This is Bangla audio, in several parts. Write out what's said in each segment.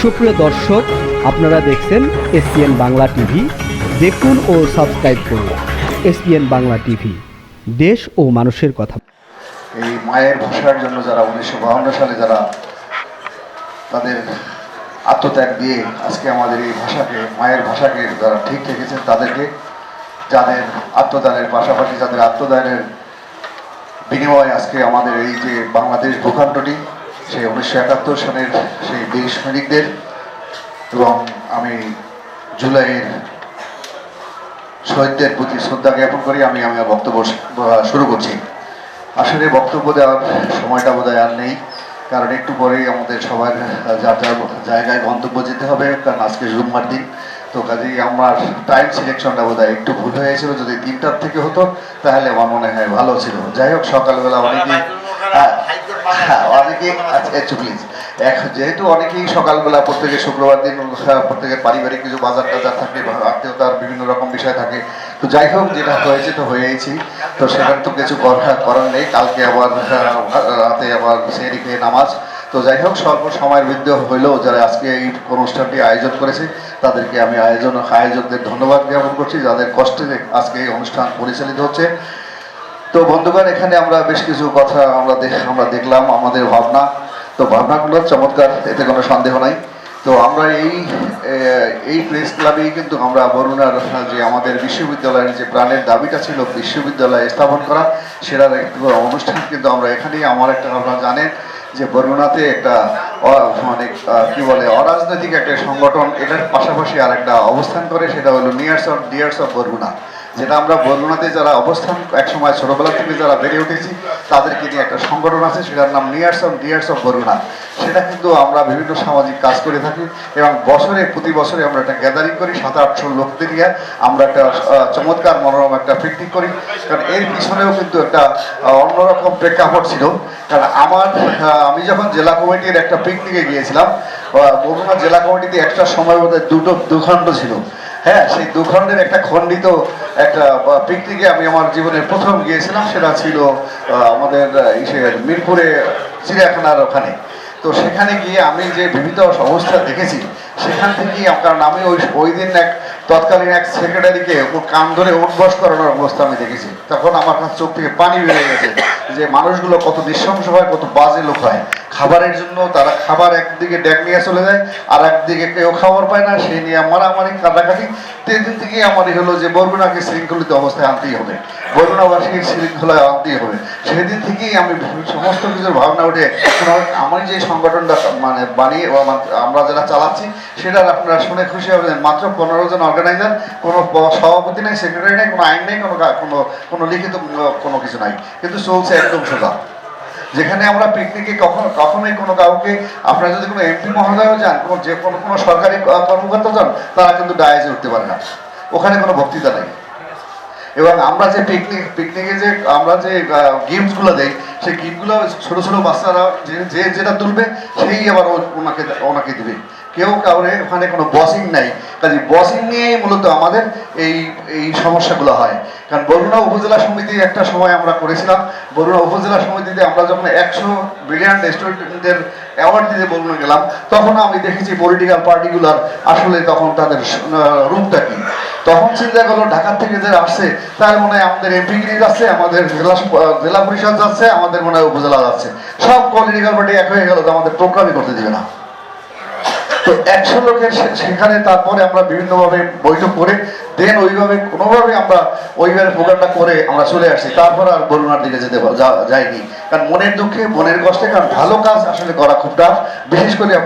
সুপ্রিয় দর্শক, আপনারা দেখছেন এসপিএন বাংলা টিভি। দেখুন ও সাবস্ক্রাইব করুন এসপিএন বাংলা টিভি। দেশ ও মানুষের কথা। এই মায়ের ভাষার জন্য যারা উনিশশো বাহান্ন সালে যারা তাদের আত্মত্যাগ দিয়ে আজকে আমাদের এই ভাষাকে, মায়ের ভাষাকে যারা ঠিক রেখেছেন তাদেরকে, যাদের আত্মদানের পাশাপাশি যাদের আত্মদানের বিনিময়ে আজকে আমাদের এই যে বাংলাদেশ ভূখণ্ডটি সেই উনিশশো একাত্তর সালের সেই বীর সৈনিকদের এবং আমি জুলাইয়ের শহীদদের প্রতি শ্রদ্ধা জ্ঞাপন করি। আমি আমার বক্তব্য শুরু করছি। আসলে বক্তব্য দেওয়ার সময়টা বোধহয় আর নেই কারণ একটু পরেই আমাদের সবার যার যার জায়গায় গন্তব্য যেতে হবে কারণ আজকে জুম্মার দিন। তো কাজেই আমার টাইম সিলেকশনটা বোধহয় একটু ভুল হয়েছিল যদি তিনটার থেকে হতো তাহলে আমার মনে হয় ভালো ছিল। যাই হোক সকালবেলা অনেকেই আচ্ছা প্লিজ যেহেতু অনেকেই সকালবেলা প্রত্যেকে শুক্রবার দিন প্রত্যেকের পারিবারিক কিছু বাজার টাজার থাকে, বা আত্মীয়তার বিভিন্ন রকম বিষয় থাকে, তো যাই হোক, যেটা হয়েছে তো হয়েইছি। তো সেখানে তো কিছু করার নেই। কালকে আবার রাতে আবার সেরি খেয়ে নামাজ। তো যাই হোক, স্বল্প সময়ের মধ্যে হইলেও যারা আজকে এই অনুষ্ঠানটি আয়োজন করেছে, তাদেরকে আমি আয়োজন আয়োজকদের ধন্যবাদ জ্ঞাপন করছি, যাদের কষ্টে আজকে এই অনুষ্ঠান পরিচালিত হচ্ছে। তো বন্ধুগণ, এখানে আমরা বেশ কিছু কথা আমরা আমরা দেখলাম, আমাদের ভাবনা। তো ভাবনাগুলো চমৎকার, এতে কোনো সন্দেহ নাই। তো আমরা এই এই প্রেস ক্লাবেই কিন্তু আমরা বরুণার যে আমাদের বিশ্ববিদ্যালয়ের যে প্রাণের দাবিটা ছিল বিশ্ববিদ্যালয় স্থাপন করা, সেটার একটু অনুষ্ঠান কিন্তু আমরা এখানেই, আমার একটা আপনারা জানেন যে বরুণাতে একটা মানে কি বলে, অরাজনৈতিক একটা সংগঠন, এটার পাশাপাশি আর একটা অবস্থান করে, সেটা হলো Nears of Dears of Barguna যেটা আমরা বরগুনাতে যারা অবস্থান একসময় ছোটবেলা থেকে যারা বেড়ে উঠেছি, তাদেরকে নিয়ে একটা সংগঠন আছে, সেটার নাম Nears of Dears of Barguna সেটা কিন্তু আমরা বিভিন্ন সামাজিক কাজ করে থাকি এবং বছরে, প্রতি বছরে আমরা একটা গ্যাদারিং করি, সাত আটশো লোকদের নিয়ে। আমরা একটা চমৎকার মনোরম একটা পিকনিক করি। কারণ এর পিছনেও কিন্তু একটা অন্যরকম প্রেক্ষাপট ছিল। কারণ আমার আমি যখন জেলা কমিটির একটা পিকনিকে গিয়েছিলাম বরগুনা জেলা কমিটিতে একটা সময় বোধহয় দুটো দুখণ্ড ছিল। হ্যাঁ সেই দুখণ্ডের একটা খণ্ডিত একটা পিকনিকে আমি আমার জীবনের প্রথম গিয়েছিলাম, সেটা ছিল আমাদের ইসের মিরপুরে চিড়িয়াখানার ওখানে। তো সেখানে গিয়ে আমি যে বিভিন্ন অবস্থা দেখেছি, সেখান থেকেই কারণ আমি ওই ওই দিন এক তৎকালীন এক সেক্রেটারিকে ও কান ধরে উঠবস করানোর অবস্থা আমি দেখেছি। তখন আমার কাছে চোখ থেকে পানি বেরিয়ে গেছে যে মানুষগুলো কত নৃশংস হয়, কত বাজে লোক হয়। খাবারের জন্য তারা খাবার একদিকে ড্যাগ নিয়ে চলে যায়, আর একদিকে কেউ খাবার পায় না। সেই নিয়ে মারামারি কাটাকাটি সেদিন থেকেই আমারই হলো যে বরগুনাকে শৃঙ্খলিত অবস্থায় আনতেই হবে। বরগুনাবাসীর শৃঙ্খলায় আনতেই হবে। সেদিন থেকেই আমি সমস্ত কিছুর ভাবনা উঠে আমার যে সংগঠনটা মানে বানিয়ে আমরা যারা চালাচ্ছি সেটা আপনারা শুনে খুশি হবেন। মাত্র পনেরো জন অর্গানাইজার কোনো সভাপতি নেই সেক্রেটারি নেই, কোনো আইন নেই, কোনো কোনো কোনো লিখিত কোনো কিছু নাই। কিন্তু চলছে একদম সোজা। যেখানে আমরা পিকনিকে কখনো, কখনোই কোনো কাউকে, আপনারা যদি কোনো এমপি মহোদয়ও যান, কোনো যে কোনো কোনো সরকারি কর্মকর্তা যান, তারা কিন্তু ডায়াজে উঠতে পারে না। ওখানে কোনো বক্তৃতা নেই। এবং আমরা যে পিকনিক, পিকনিকে যে আমরা যে গিফটগুলো দেই, সেই গিফটগুলো ছোট ছোট বাচ্চারা যে যেটা তুলবে, সেই আবার ওনাকে ওনাকে দিবে। কেউ কাউরে ওখানে কোনো বসিং নাই। কাজে বসিং নিয়েই মূলত আমাদের এই এই সমস্যাগুলো হয়। কারণ বরুণা উপজেলা সমিতি একটা সময় আমরা করেছিলাম। বরুণা উপজেলা সমিতিতে আমরা যখন একশো ব্রিলিয়ান্ট স্টুডেন্টদের অ্যাওয়ার্ড দিতে বরুণা গেলাম, তখন আমি দেখেছি পলিটিক্যাল পার্টিগুলার আসলে তখন তাদের রূপটা কি। তখন চিন্তা করল ঢাকার থেকে যে আসছে, তার মনে হয় আমাদের এমপিগিরি যাচ্ছে, আমাদের জেলা জেলা পরিষদ যাচ্ছে, আমাদের মনে হয় উপজেলা যাচ্ছে। সব পলিটিক্যাল পার্টি এক হয়ে গেল তো আমাদের প্রোগ্রামই করতে দিবে না। তো একশো লোকের সেখানে তারপরে আমরা বিভিন্নভাবে বৈঠক করে দেন ওইভাবে কোনোভাবে আমরা ওইভাবে প্রোগ্রামটা করে আমরা চলে আসছি। তারপর আর বরুণার দিকে যেতে পা- যা- যাইনি। কারণ মনের দুঃখে, মনের কষ্টে, কারণ ভালো কাজ আসলে করা খুব টাফ বিশেষ করে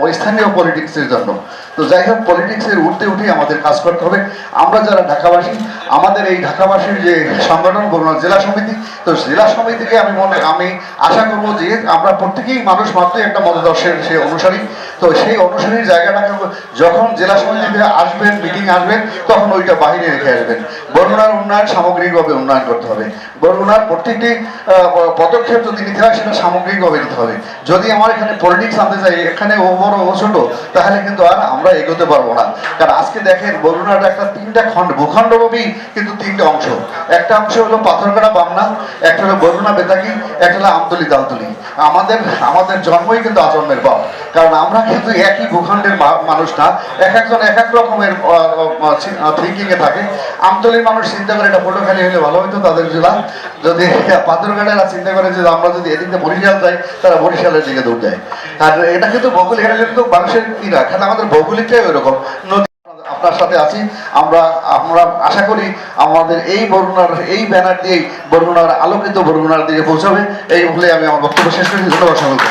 ওই স্থানীয় পলিটিক্সের জন্য। তো যাই হোক পলিটিক্সের উঠতে উঠে আমাদের কাজ করতে হবে। আমরা যারা ঢাকাবাসী আমাদের এই ঢাকাবাসীর যে সংগঠন বরুণা জেলা সমিতি, তো জেলা সমিতিকে আমি মনে আমি আশা করব যে আমরা প্রত্যেকেই মানুষ মাত্রই একটা মতদর্শের সে অনুসারী। তো সেই অনুসারীর জায়গাটাকে যখন জেলা সমিতিতে আসবেন, মিটিং আসবেন, তখন ওইটা বাইরে রেখে আসবেন। বরগুনার উন্নয়ন সামগ্রিকভাবে উন্নয়ন করতে হবে। বরগুনার প্রত্যেকটি পদক্ষেপ যদি নিতে হয়, সেটা সামগ্রিকভাবে নিতে হবে। যদি আমার এখানে পলিটিক্স আনতে চাই, এখানে ও বড় ও ছোট, তাহলে কিন্তু আর আমরা এগোতে পারব না। কারণ আজকে দেখেন বরুণার একটা তিনটা খণ্ড ভূখণ্ডব্যাপী কিন্তু তিনটা অংশ। একটা অংশ হলো পাথরকাটা বামনা, একটা হলো বরুণা বেতাকি একটা হলো আমতলি দালতলি আমাদের আমাদের জন্মই কিন্তু আজন্মের পর, কারণ আমরা কিন্তু একই ভূখণ্ডের মানুষ না, এক একজন এক এক রকমের থিঙ্কিং এ থাকে। আমতলির মানুষ চিন্তা করে এটা পটুখালি হলে ভালো হতো তাদের জেলা যদি পাথরঘাটেরা চিন্তা করে যে আমরা যদি এদিক বরিশাল যাই, তারা বরিশালের দিকে দৌড় যায় আর এটা কিন্তু ভৌগোলিক, এটা কিন্তু মানুষের না কারণ আমাদের ভৌগোলিকটাই ওইরকম। নদী আপনার সাথে আছি। আমরা আমরা আশা করি আমাদের এই বরুণার এই ব্যানার দিয়েই বরুণার আলোকিত বরুণার দিকে পৌঁছাবে। এই বলে আমি আমার বক্তব্য শেষ করি। ধন্যবাদ সকলকে।